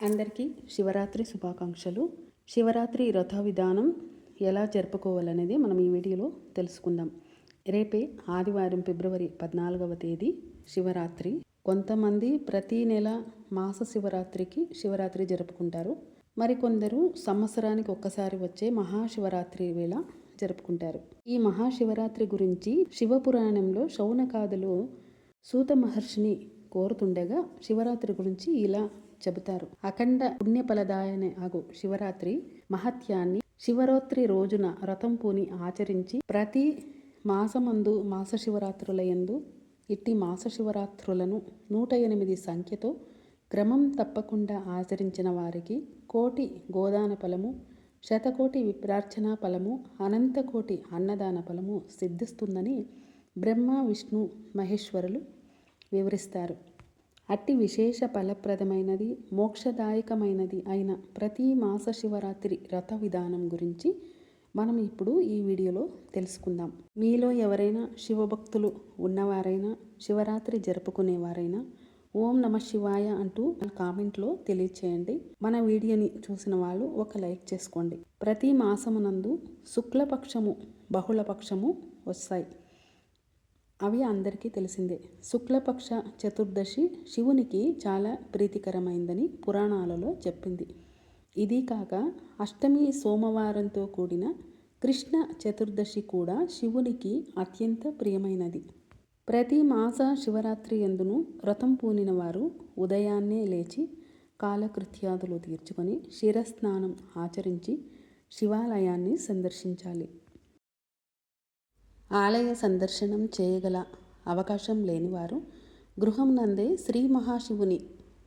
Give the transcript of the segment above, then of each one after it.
అందరికీ శివరాత్రి శుభాకాంక్షలు. శివరాత్రి రథ విధానం ఎలా జరుపుకోవాలనేది మనం ఈ వీడియోలో తెలుసుకుందాం. రేపే ఆదివారం ఫిబ్రవరి పద్నాలుగవ తేదీ శివరాత్రి. కొంతమంది ప్రతి నెల మాస శివరాత్రికి శివరాత్రి జరుపుకుంటారు. మరికొందరు సంవత్సరానికి ఒక్కసారి వచ్చే మహాశివరాత్రి వేళ జరుపుకుంటారు. ఈ మహాశివరాత్రి గురించి శివపురాణంలో శౌనకాదులు సూత మహర్షిని కోరుతుండగా శివరాత్రి గురించి ఇలా చెబుతారు. అఖండ పుణ్యఫలదాయనే అగు శివరాత్రి మహత్యాన్ని శివరాత్రి రోజున రథం పూని ఆచరించి ప్రతి మాసమందు మాస శివరాత్రుల యందు ఇట్టి మాస శివరాత్రులను నూట ఎనిమిది సంఖ్యతో క్రమం తప్పకుండా ఆచరించిన వారికి కోటి గోదాన ఫలము శతకోటి విప్రార్చన ఫలము అనంతకోటి అన్నదాన ఫలము సిద్ధిస్తుందని బ్రహ్మ విష్ణు మహేశ్వరులు వివరిస్తారు. అట్టి విశేష ఫలప్రదమైనది మోక్షదాయకమైనది అయిన ప్రతి మాస శివరాత్రి రథ విధానం గురించి మనం ఇప్పుడు ఈ వీడియోలో తెలుసుకుందాం. మీలో ఎవరైనా శివభక్తులు ఉన్నవారైనా శివరాత్రి జరుపుకునేవారైనా ఓం నమ శివాయ అంటూ కామెంట్లో తెలియచేయండి. మన వీడియోని చూసిన వాళ్ళు ఒక లైక్ చేసుకోండి. ప్రతి మాసమునందు శుక్లపక్షము బహుళపక్షము వస్తాయి. అవి అందరికీ తెలిసిందే. శుక్లపక్ష చతుర్దశి శివునికి చాలా ప్రీతికరమైందని పురాణాలలో చెప్పింది. ఇది కాక అష్టమి సోమవారంతో కూడిన కృష్ణ చతుర్దశి కూడా శివునికి అత్యంత ప్రియమైనది. ప్రతి మాస శివరాత్రి ఎందును వ్రతం పూనిన వారు ఉదయాన్నే లేచి కాలకృత్యాదులు తీర్చుకొని శిరస్నానం ఆచరించి శివాలయాన్ని సందర్శించాలి. ఆలయ సందర్శనం చేయగల అవకాశం లేనివారు గృహం నందే శ్రీ మహాశివుని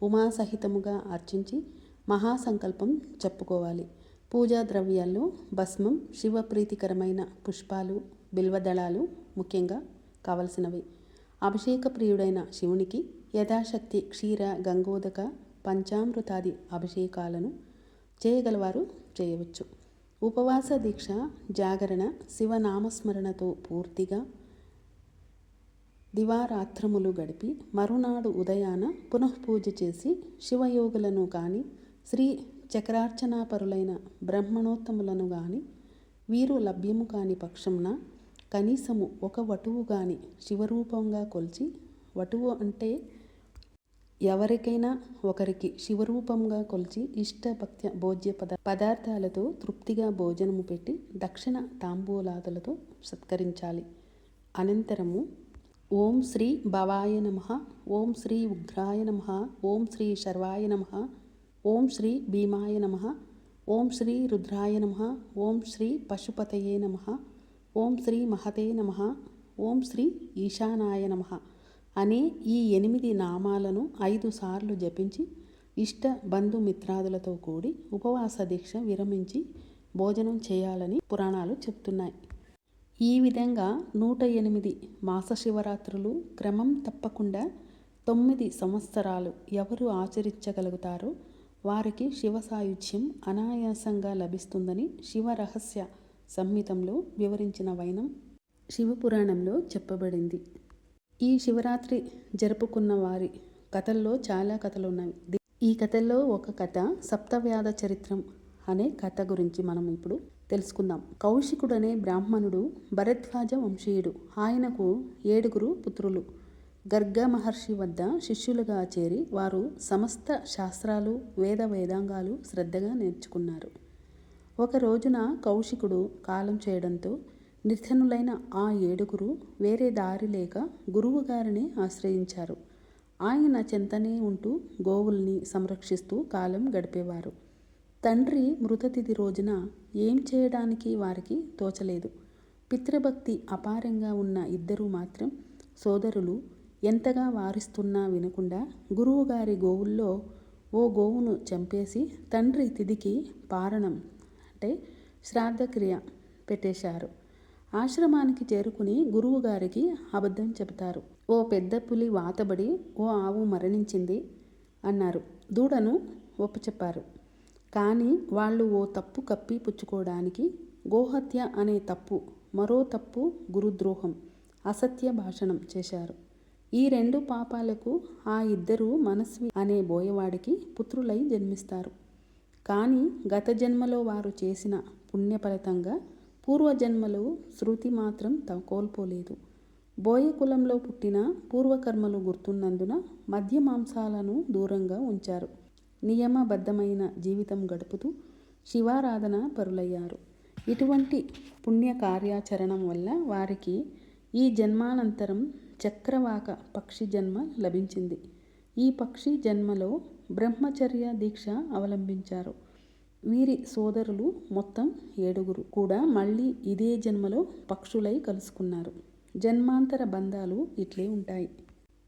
ఉమాసహితముగా అర్చించి మహాసంకల్పం చెప్పుకోవాలి. పూజా ద్రవ్యాల్లో భస్మం శివప్రీతికరమైన పుష్పాలు బిల్వదళాలు ముఖ్యంగా కావలసినవి. అభిషేక ప్రియుడైన శివునికి యథాశక్తి క్షీర గంగోదక పంచామృతాది అభిషేకాలను చేయగలవారు చేయవచ్చు. ఉపవాస దీక్ష జాగరణ శివనామస్మరణతో పూర్తిగా దివారాత్రములు గడిపి మరునాడు ఉదయాన పునఃపూజ చేసి శివయోగులను కానీ శ్రీ చక్రార్చనాపరులైన బ్రహ్మణోత్తములను గాని వీరు లభ్యము కాని పక్షంన కనీసము ఒక వటువు గాని శివరూపంగా కొలిచి వటువు అంటే ఎవరికైనా ఒకరికి శివరూపంగా కొలిచి ఇష్టభక్త్య భోజ్య పద పదార్థాలతో తృప్తిగా భోజనము పెట్టి దక్షిణ తాంబూలాదులతో సత్కరించాలి. అనంతరము ఓం శ్రీ భవాయ నమ ఓం శ్రీ ఉగ్రాయ నమ ఓం శ్రీ శర్వాయ నమ ఓం శ్రీ భీమాయ నమ ఓం శ్రీ రుద్రాయ నమ ఓం శ్రీ పశుపతయే నమ ఓం శ్రీ మహతే నమ ఓం శ్రీ ఈశానాయ నమ. అనే ఈ ఎనిమిది నామాలను ఐదు సార్లు జపించి ఇష్ట బంధుమిత్రాదులతో కూడి ఉపవాస దీక్ష విరమించి భోజనం చేయాలని పురాణాలు చెప్తున్నాయి. ఈ విధంగా నూట ఎనిమిది మాస శివరాత్రులు క్రమం తప్పకుండా తొమ్మిది సంవత్సరాలు ఎవరు ఆచరించగలుగుతారో వారికి శివ సాయుధ్యం అనాయాసంగా లభిస్తుందని శివరహస్య సంహితంలో వివరించిన వైనం శివపురాణంలో చెప్పబడింది. ఈ శివరాత్రి జరుపుకున్న వారి కథల్లో చాలా కథలు ఉన్నాయి ఈ కథల్లో ఒక కథ సప్తవ్యాధ చరిత్రం అనే కథ గురించి మనం ఇప్పుడు తెలుసుకుందాం. కౌశికుడు అనే బ్రాహ్మణుడు భరద్వాజ వంశీయుడు. ఆయనకు ఏడుగురు పుత్రులు. గర్గ మహర్షి వద్ద శిష్యులుగా చేరి వారు సమస్త శాస్త్రాలు వేద వేదాంగాలు శ్రద్ధగా నేర్చుకున్నారు. ఒక రోజున కౌశికుడు కాలం చేయడంతో నిర్ధనులైన ఆ ఏడుగురు వేరే దారి లేక గురువుగారిని ఆశ్రయించారు. ఆయన చెంతనే ఉంటూ గోవుల్ని సంరక్షిస్తూ కాలం గడిపేవారు. తండ్రి మృతతిథి రోజున ఏం చేయడానికి వారికి తోచలేదు. పితృభక్తి అపారంగా ఉన్న ఇద్దరు మాత్రం సోదరులు ఎంతగా వారిస్తున్నా వినకుండా గురువుగారి గోవుల్లో ఓ గోవును చంపేసి తండ్రి తిదికి పారణం అంటే శ్రాద్ధక్రియ పెట్టేశారు. ఆశ్రమానికి చేరుకుని గురువుగారికి అబద్ధం చెబుతారు. ఓ పెద్ద పులి వాతబడి ఓ ఆవు మరణించింది అన్నారు. దూడను ఒప్పచెప్పారు. కానీ వాళ్ళు ఓ తప్పు కప్పి పుచ్చుకోవడానికి గోహత్య అనే తప్పు మరో తప్పు గురుద్రోహం అసత్య భాషణం చేశారు. ఈ రెండు పాపాలకు ఆ ఇద్దరు మనస్వి అనే బోయవాడికి పుత్రులై జన్మిస్తారు. కానీ గత జన్మలో వారు చేసిన పుణ్య ఫలితంగా పూర్వజన్మలు శృతి మాత్రం కోల్పోలేదు. బోయ కులంలో పుట్టిన పూర్వకర్మలు గుర్తున్నందున మద్య మాంసాలను దూరంగా ఉంచారు. నియమబద్ధమైన జీవితం గడుపుతూ శివారాధన పరులయ్యారు. ఇటువంటి పుణ్య కార్యాచరణం వల్ల వారికి ఈ జన్మానంతరం చక్రవాక పక్షి జన్మ లభించింది. ఈ పక్షి జన్మలో బ్రహ్మచర్య దీక్ష అవలంబించారు. వీరి సోదరులు మొత్తం ఏడుగురు కూడా మళ్ళీ ఇదే జన్మలో పక్షులై కలుసుకున్నారు. జన్మాంతర బంధాలు ఇట్లే ఉంటాయి.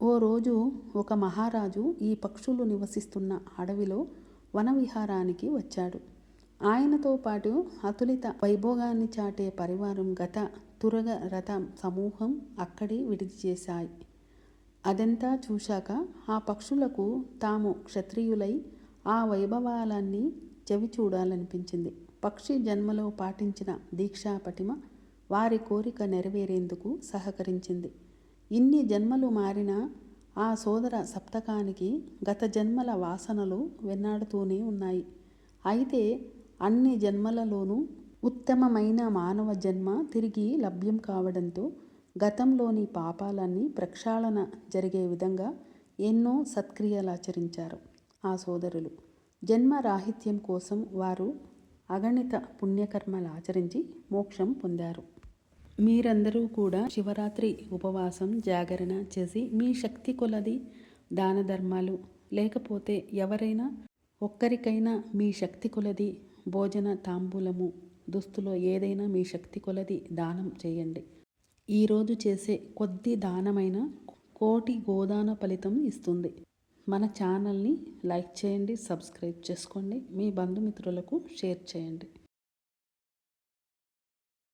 ఓ రోజు ఒక మహారాజు ఈ పక్షులు నివసిస్తున్న అడవిలో వనవిహారానికి వచ్చాడు. ఆయనతో పాటు అతులిత వైభోగాన్ని చాటే పరివారం గత తురగ రథ సమూహం అక్కడే విడిది చేశాయి అదంతా చూశాక ఆ పక్షులకు తాము క్షత్రియులై ఆ వైభవాలన్నీ చెవి చూడాలనిపించింది. పక్షి జన్మలో పాటించిన దీక్షా పటిమ వారి కోరిక నెరవేరేందుకు సహకరించింది. ఇన్ని జన్మలు మారిన ఆ సోదర సప్తకానికి గత జన్మల వాసనలు వెన్నాడుతూనే ఉన్నాయి. అయితే అన్ని జన్మలలోనూ ఉత్తమమైన మానవ జన్మ తిరిగి లభ్యం కావడంతో గతంలోని పాపాలన్నీ ప్రక్షాళన జరిగే విధంగా ఎన్నో సత్క్రియలాచరించారు ఆ సోదరులు. జన్మ రాహిత్యం కోసం వారు అగణిత పుణ్యకర్మలు ఆచరించి మోక్షం పొందారు. మీరందరూ కూడా శివరాత్రి ఉపవాసం జాగరణ చేసి మీ శక్తి కొలది దాన ధర్మాలు. లేకపోతే ఎవరైనా ఒక్కరికైనా మీ శక్తి కొలది భోజన తాంబూలము దుస్తులో ఏదైనా మీ శక్తి కొలది దానం చేయండి. ఈరోజు చేసే కొద్ది దానమైన కోటి గోదాన ఫలితం ఇస్తుంది. మన ఛానల్ని లైక్ చేయండి సబ్స్క్రైబ్ చేసుకోండి. మీ బంధుమిత్రులకు షేర్ చేయండి.